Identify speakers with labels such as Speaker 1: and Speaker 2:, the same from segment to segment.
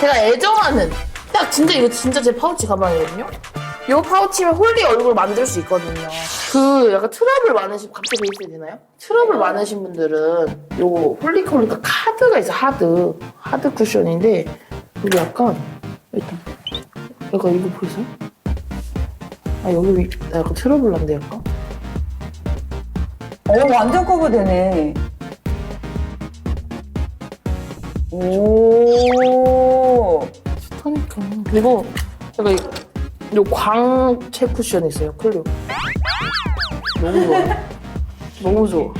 Speaker 1: 제가 애정하는 딱 진짜 이거 진짜 제 파우치 가방이거든요. 요 파우치면 홀리 얼굴 만들 수 있거든요. 그 약간 트러블 많으신 갑자기 베이스 되나요? 트러블 많으신 분들은 요 홀리 컬리가 카드가 있어 하드 하드 쿠션인데 여기 약간 일단 약간 이거 보이세요? 아 여기 나 약간 트러블 난데 약간
Speaker 2: 어, 완전 커버되네. 오.
Speaker 1: 좋다니까. 그리고 약간 이- 요 광채 쿠션 있어요 클리오. 너무 좋아 너무 좋아.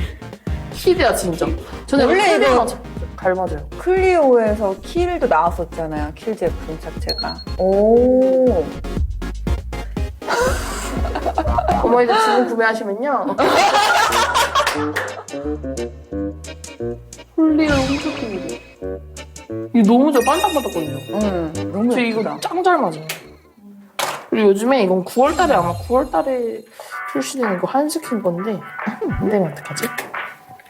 Speaker 1: 키드야 진짜. 저는
Speaker 2: 원래
Speaker 1: 원래
Speaker 2: 이거-
Speaker 1: 잘 맞아요.
Speaker 2: 클리오에서 킬도 나왔었잖아요. 킬 제품 자체가. 오.
Speaker 1: 어머니들 지금 구매하시면요. 홀리를 홈쇼핑으로 이거 너무 좋아 반짝반짝거려요
Speaker 2: 응. 너무
Speaker 1: 저
Speaker 2: 예쁘다.
Speaker 1: 이거 짱 잘 맞아요 그리고 요즘에 이건 9월달에 아마 9월달에 출시되는 이거 한스킨 건데 안 되면 어떡하지?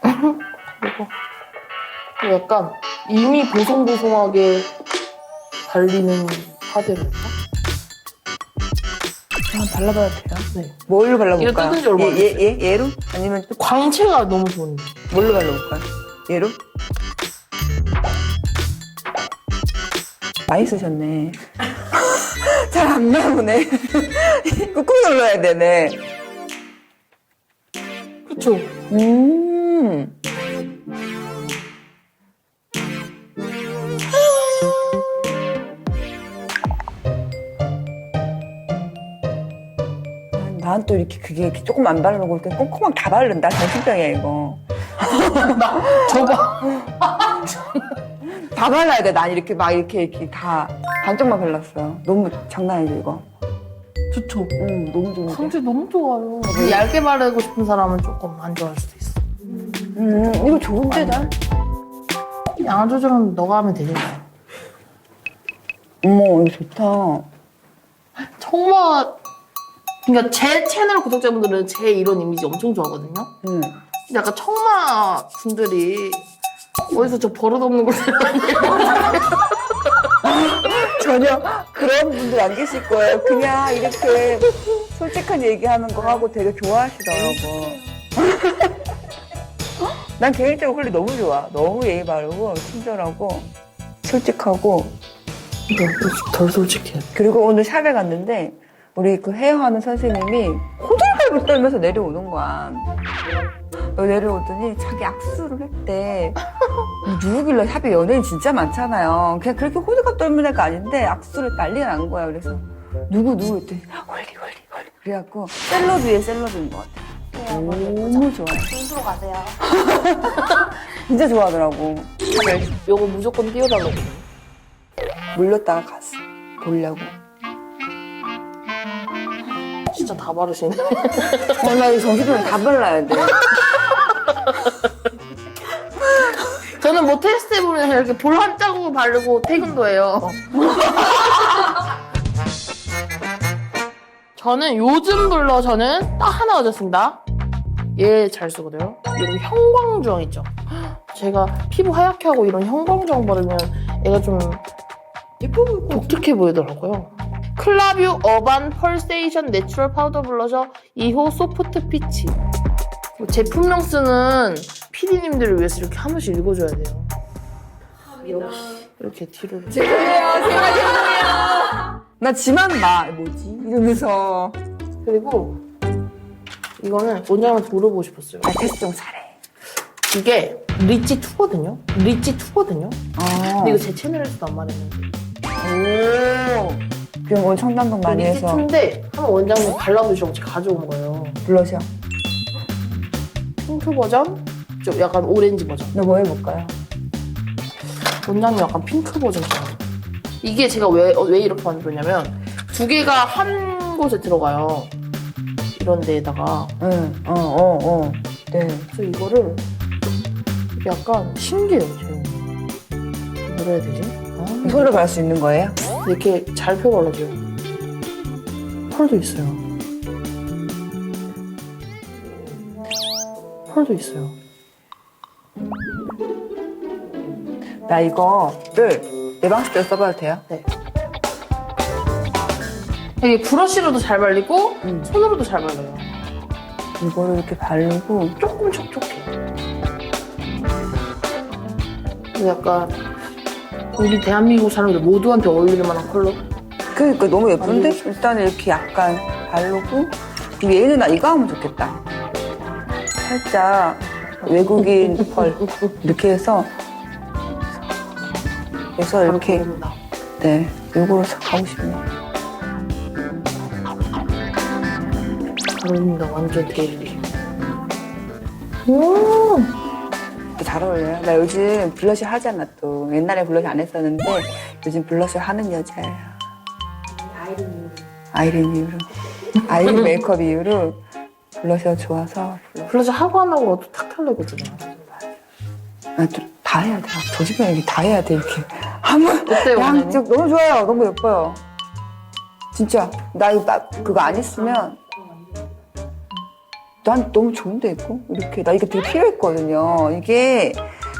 Speaker 1: 그리고 이거 약간 이미 보송보송하게 발리는 파데를까?
Speaker 2: 한번 발라봐도 돼요?
Speaker 1: 네.
Speaker 2: 뭘로 발라볼까요?
Speaker 1: 이거 뜯은 지 얼마 안
Speaker 2: 얘, 얘, 얘, 얘로? 아니면 또
Speaker 1: 광채가 너무 좋은데.
Speaker 2: 뭘로 발라볼까요? 얘로? 많이 쓰셨네. 잘 안 나오네. 꾹꾹 눌러야 되네.
Speaker 1: 그쵸?
Speaker 2: 음. 난 또 이렇게 그게 이렇게 조금 안 바르고 이렇게 꼼꼼하게 다 바른다. 정신병이야, 이거.
Speaker 1: 저봐.
Speaker 2: 다 발라야 돼. 난 이렇게 막 이렇게 이렇게 다 반쪽만 발랐어요. 너무 장난 아니죠, 이거?
Speaker 1: 좋죠.
Speaker 2: 응, 너무 좋은데.
Speaker 1: 광채 너무 좋아요. 얇게 바르고 싶은 사람은 조금 안 좋아할 수도 있어.
Speaker 2: 음, 이거 좋은데, 난?
Speaker 1: 양아 조절은 너가 하면 되니까.
Speaker 2: 어머, 이거 좋다.
Speaker 1: 청마. 그러니까 제 채널 구독자분들은 제 이런 이미지 엄청 좋아하거든요.
Speaker 2: 응.
Speaker 1: 근데 약간 청마 분들이 어디서 저 버릇없는 걸.
Speaker 2: 전혀 그런 분들 안 계실 거예요. 그냥 이렇게 솔직한 얘기하는 거 하고 되게 좋아하시더라고. 난 개인적으로 홀리 너무 좋아. 너무 예의 바르고 친절하고 솔직하고
Speaker 1: 덜 솔직해.
Speaker 2: 그리고 오늘 샵에 갔는데 우리 그 헤어하는 선생님이 호들갑을 떨면서 내려오는 거야. 어, 내려오더니 자기 악수를 했대. 누구길래 샵에 연예인 진짜 많잖아요. 그냥 그렇게 호들갑 떨면 애가 아닌데 악수를 난리가 난 거야. 그래서 누구 누구 했더니 홀리 홀리 홀리. 그래갖고 셀럽 위에 셀럽인 것 같아. 너무 좋아.
Speaker 1: 손으로 가세요.
Speaker 2: 진짜 좋아하더라고.
Speaker 1: 요거 무조건 띄워달라고.
Speaker 2: 물렸다가 갔어. 보려고.
Speaker 1: 진짜 다 바르시네.
Speaker 2: 이 정신병 다 발라야 돼.
Speaker 1: 저는 뭐 테스트 해보면 이렇게 볼 한 자국 바르고 퇴근도 해요. 저는 요즘 블러셔는 딱 하나 얻었습니다. 얘 잘 쓰거든요. 이런 형광주황 있죠. 제가 피부 하얗게 하고 이런 형광주황 바르면 얘가 좀
Speaker 2: 예뻐 보이고.
Speaker 1: 독특해 보이더라고요. 클라뷰 어반 펄세이션 내추럴 파우더 블러셔 2호 소프트 피치. 뭐 제품명 쓰는 PD님들을 위해서 이렇게 한 번씩 읽어줘야 돼요. 역시 이렇게 뒤로.
Speaker 2: 죄송해요. 제가 죄송해요. 나 지만 봐. 뭐지? 이러면서.
Speaker 1: 그리고 이거는 원장한테 물어보고 싶었어요.
Speaker 2: 나 테스트 좀 잘해.
Speaker 1: 이게 리치 2거든요. 리치 2거든요.
Speaker 2: 어.
Speaker 1: 근데 이거 제 채널에서도 안 말했는데.
Speaker 2: 오. 그럼 오늘 청담동 많이
Speaker 1: 리치
Speaker 2: 해서
Speaker 1: 2인데 한번 원장님 발라보시라고 제가 가져온 거예요.
Speaker 2: 블러셔.
Speaker 1: 핑크 버전, 좀 약간 오렌지 버전.
Speaker 2: 너뭐 해볼까요?
Speaker 1: 원장님 약간 핑크 버전 좋아해요. 이게 제가 왜, 어, 왜 이렇게 만들었냐면 두 개가 한 곳에 들어가요. 이런 데에다가.
Speaker 2: 응. 어, 어, 어. 네.
Speaker 1: 그래서 이거를 약간 신기해요, 제가. 뭐라 해야 되지? 아,
Speaker 2: 이걸로 갈 수 있는 거예요?
Speaker 1: 이렇게 잘 펴발라줘요. 펄도 있어요. 펄도 있어요.
Speaker 2: 나 이거를 예방시 때 써봐도 돼요?
Speaker 1: 네. 이게 브러쉬로도 잘 발리고
Speaker 2: 음.
Speaker 1: 손으로도 잘 발려요.
Speaker 2: 이거를 이렇게 바르고
Speaker 1: 조금 촉촉해. 근데 약간 우리 대한민국 사람들 모두한테 어울릴 만한 컬러?
Speaker 2: 그러니까 너무 예쁜데? 일단 이렇게 약간 바르고 얘는 나 이거 하면 좋겠다 살짝 외국인 펄 이렇게 해서 그래서 이렇게. 네 이거로 싹 가고 싶네요
Speaker 1: 잘 어울린다. 완전 데일리. 음.
Speaker 2: 잘 어울려요 나 요즘 블러셔 하잖아 또 옛날에 블러셔 안 했었는데 요즘 블러셔 하는 여자예요 아이린 이후로 아이린 메이크업 이후로 블러셔 좋아서 블러셔
Speaker 1: 블러셔 하고 안 하고 탁 탈르거든요.
Speaker 2: 아, 또다 해야 돼. 저 집에 이게 다 해야 돼, 이렇게. 한번
Speaker 1: 어때요?
Speaker 2: 양쪽 너무 좋아요. 너무 예뻐요. 진짜. 나 이거 나 그거 안 했으면 난 너무 좋은데, 이거? 이렇게. 나 이게 되게 필요했거든요. 이게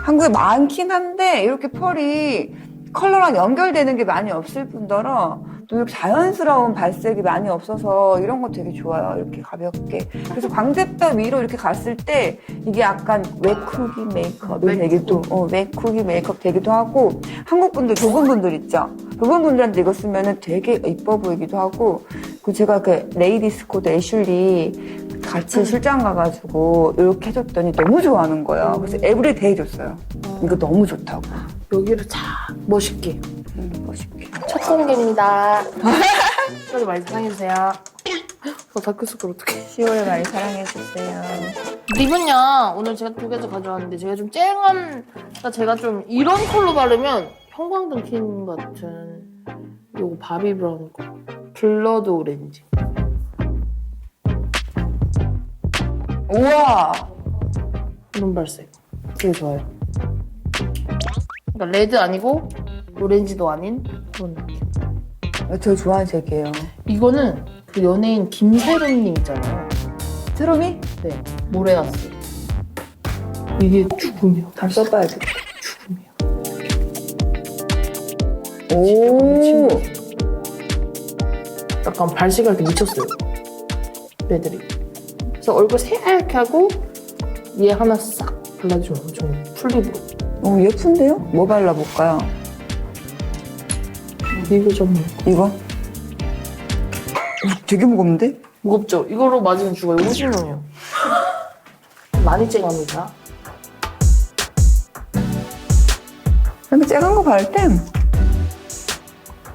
Speaker 2: 한국에 많긴 한데, 이렇게 펄이 컬러랑 연결되는 게 많이 없을 뿐더러 또 이렇게 자연스러운 발색이 많이 없어서 이런 거 되게 좋아요. 이렇게 가볍게. 그래서 광대뼈 위로 이렇게 갔을 때 이게 약간 웨쿠기 메이크업이
Speaker 1: 웨쿠.
Speaker 2: 되기도, 어, 웨쿠기 메이크업 되기도 하고 한국 분들, 좁은 분들 있죠? 좁은 분들한테 이거 쓰면은 되게 이뻐 보이기도 하고 그 제가 그 레이디스 코드 애슐리 같이 출장 가가지고 이렇게 해줬더니 너무 좋아하는 거예요. 그래서 에브리데이 줬어요. 이거 너무 좋다고.
Speaker 1: 여기를 자 멋있게.
Speaker 2: 음, 멋있게.
Speaker 1: 첫 공개입니다. 끝까지 많이 사랑해주세요. 어, 다크서클 어떡해.
Speaker 2: 10월에 많이 사랑해주세요.
Speaker 1: 립은요, 오늘 제가 두 개도 가져왔는데, 제가 좀 쨍한, 그러니까 제가 좀 이런 컬러 바르면 형광등 킨 같은 요거 바비 브라운 거. 블러드 오렌지.
Speaker 2: 우와!
Speaker 1: 눈발색. 되게 좋아요. 그러니까 레드 아니고, 오렌지도 아닌 그런 느낌.
Speaker 2: 저 좋아하는 색이에요.
Speaker 1: 이거는 그 연예인 김세롬님 있잖아요.
Speaker 2: 트롬이?
Speaker 1: 네, 모래가스. 이게 죽음이요.
Speaker 2: 다 써봐야 돼.
Speaker 1: 죽음이요.
Speaker 2: 오!
Speaker 1: 약간 발색할 때 미쳤어요. 애들이. 그래서 얼굴 새하얗게 하고 얘 하나 싹 발라주면 엄청 풀리고.
Speaker 2: 오, 어, 예쁜데요? 뭐 발라볼까요?
Speaker 1: 이거 좀
Speaker 2: 이거? 어, 되게 무겁는데?
Speaker 1: 무겁죠? 이거로 맞으면 죽어요. 50명이요. 많이 쨍합니다.
Speaker 2: 이렇게 쨍한 거 바를 때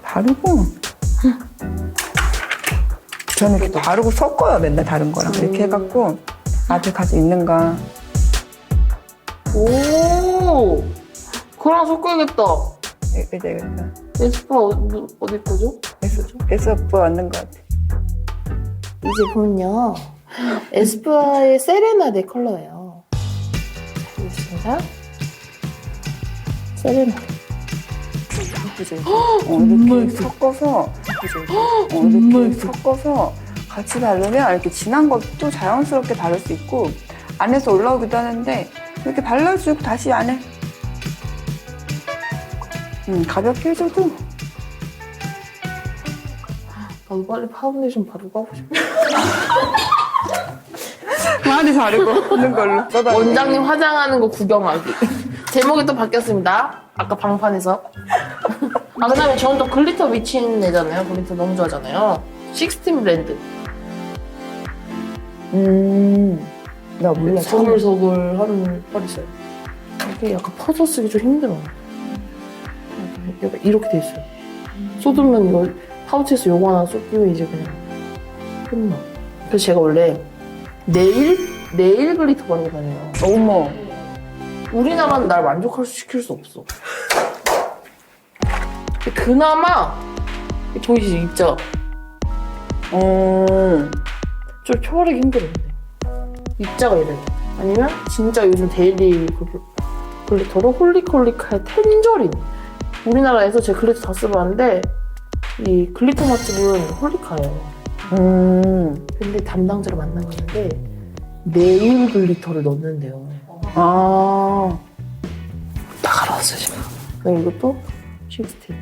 Speaker 2: 바르고 저는 이렇게 바르고 섞어요 맨날 다른 거랑 이렇게 해갖고 앞에 가서 있는가
Speaker 1: 오! 그거랑 섞어야겠다.
Speaker 2: 이렇게 되겠다
Speaker 1: 에스쁘아 어디, 어디 거죠?
Speaker 2: 에스쁘 맞는 것 같아
Speaker 1: 이 제품은요. 에스쁘아의 세레나데 컬러예요. 보겠습니다. 세레나데.
Speaker 2: 예쁘죠? 어, 이렇게 섞어서 어,
Speaker 1: 정말
Speaker 2: 이렇게 섞어서 같이 바르면 이렇게 진한 것도 자연스럽게 바를 수 있고 안에서 올라오기도 하는데 이렇게 발라주고 다시 안에 음, 가볍게 해줘도
Speaker 1: 나도 빨리 파운데이션 바르고 하고 싶어.
Speaker 2: 많이 바르고 하는 걸로 써봐
Speaker 1: 원장님 화장하는 거 구경하기. 제목이 또 바뀌었습니다. 아까 방판에서. 아, 그 다음에 저는 또 글리터 미친 애잖아요. 글리터 너무 좋아하잖아요. 식스틴 브랜드.
Speaker 2: 음, 나 몰라
Speaker 1: 서글서글 하는 펄 있어요. 이게 약간 퍼서 쓰기 좀 힘들어. 약간 이렇게 돼 있어요. 쏟으면 이거 파우치에서 요거 하나 쏟기면 이제 그냥 끝나. 그래서 제가 원래 네일? 네일 글리터 바르고 다녀요.
Speaker 2: 어머
Speaker 1: 우리나라는 날 만족할 수 시킬 수 없어. 그나마 보이시죠 입자
Speaker 2: 음,
Speaker 1: 좀 초월하기 힘들었는데 입자가 이래요. 아니면 진짜 요즘 데일리 글- 글리터로 홀리콜리카의 텐저린. 우리나라에서 제 글리터 다 써봤는데 이 글리터 맛집은 홀리카예요.
Speaker 2: 음,
Speaker 1: 근데 담당자를 만나봤는데 네일 글리터를 넣는데요.
Speaker 2: 아,
Speaker 1: 다 갈아왔어요 지금. 그럼 이것도 칩스틱.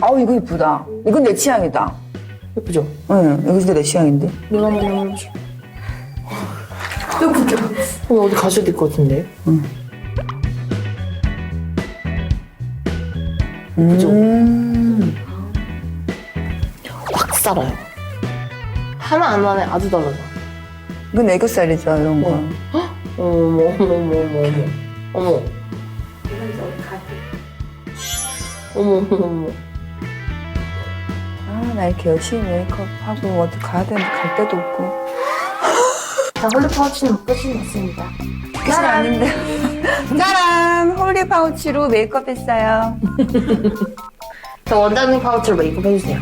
Speaker 2: 아우 이거 이쁘다. 이건 내 취향이다.
Speaker 1: 예쁘죠?
Speaker 2: 응, 이거 진짜 내 취향인데.
Speaker 1: 눈 한번 해보죠. 예쁘죠? 오늘 어디 가셔야 될 것 같은데? 그죠?
Speaker 2: 음.
Speaker 1: 확 살아요. 하나 안 하네 아주 달라져.
Speaker 2: 이건 애교살이죠, 이런 거.
Speaker 1: 어. 어머, 어머, 어머, 어머, 어머. 어머. 어머, 어머, 어머.
Speaker 2: 아, 나 이렇게 열심히 메이크업 하고 어디 가야 되는데 갈 데도 없고.
Speaker 1: 자, 홀리 파우치는 끝이 났습니다.
Speaker 2: 끝이 아닌데. 짜란! 홀리 파우치로 메이크업 했어요.
Speaker 1: 자, 원장님 파우치로 메이크업 해주세요.